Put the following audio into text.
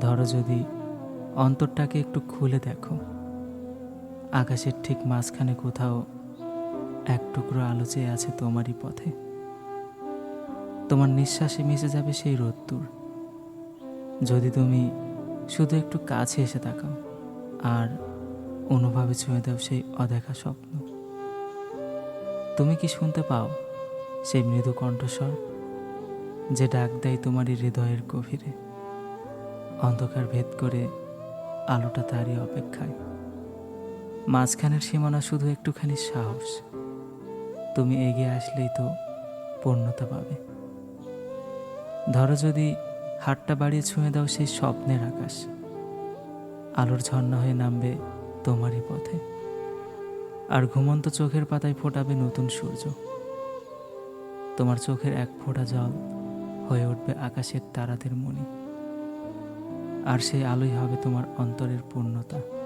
ধরো যদি অন্তরটাকে একটু খুলে দেখো। আকাশের ঠিক মাঝখানে কোথাও এক টুকরো আলো চেয়ে আছে তোমারই পথে। তোমার নিঃশ্বাসে মিশে যাবে সেই রোদ্দুর। যদি তুমি শুধু একটু কাছে এসে তাকাও আর অনুভবে ছুঁয়ে দাও সেই অদেখা স্বপ্ন। তুমি কি শুনতে পাও সেই মৃদু কণ্ঠস্বর যে ডাক দেয় তোমারই হৃদয়ের গভীরে? অন্ধকার ভেদ করে আলোটা তারই অপেক্ষায়। মাঝখানের সীমানা শুধু একটুখানি সাহস। তুমি এগিয়ে আসলেই তো পূর্ণতা পাবে। ধরো যদি হাতটা বাড়িয়ে ছুঁয়ে দাও সেই স্বপ্নের আকাশ। আলোর ঝর্ণা হয়ে নামবে তোমারই পথে। আর ঘুমন্ত চোখের পাতায় ফোটাবে নতুন সূর্য। তোমার চোখের এক ফোঁটা জল হয়ে উঠবে আকাশের তারাদের মণি। আর সেই আলোই হবে তোমার অন্তরের পূর্ণতা।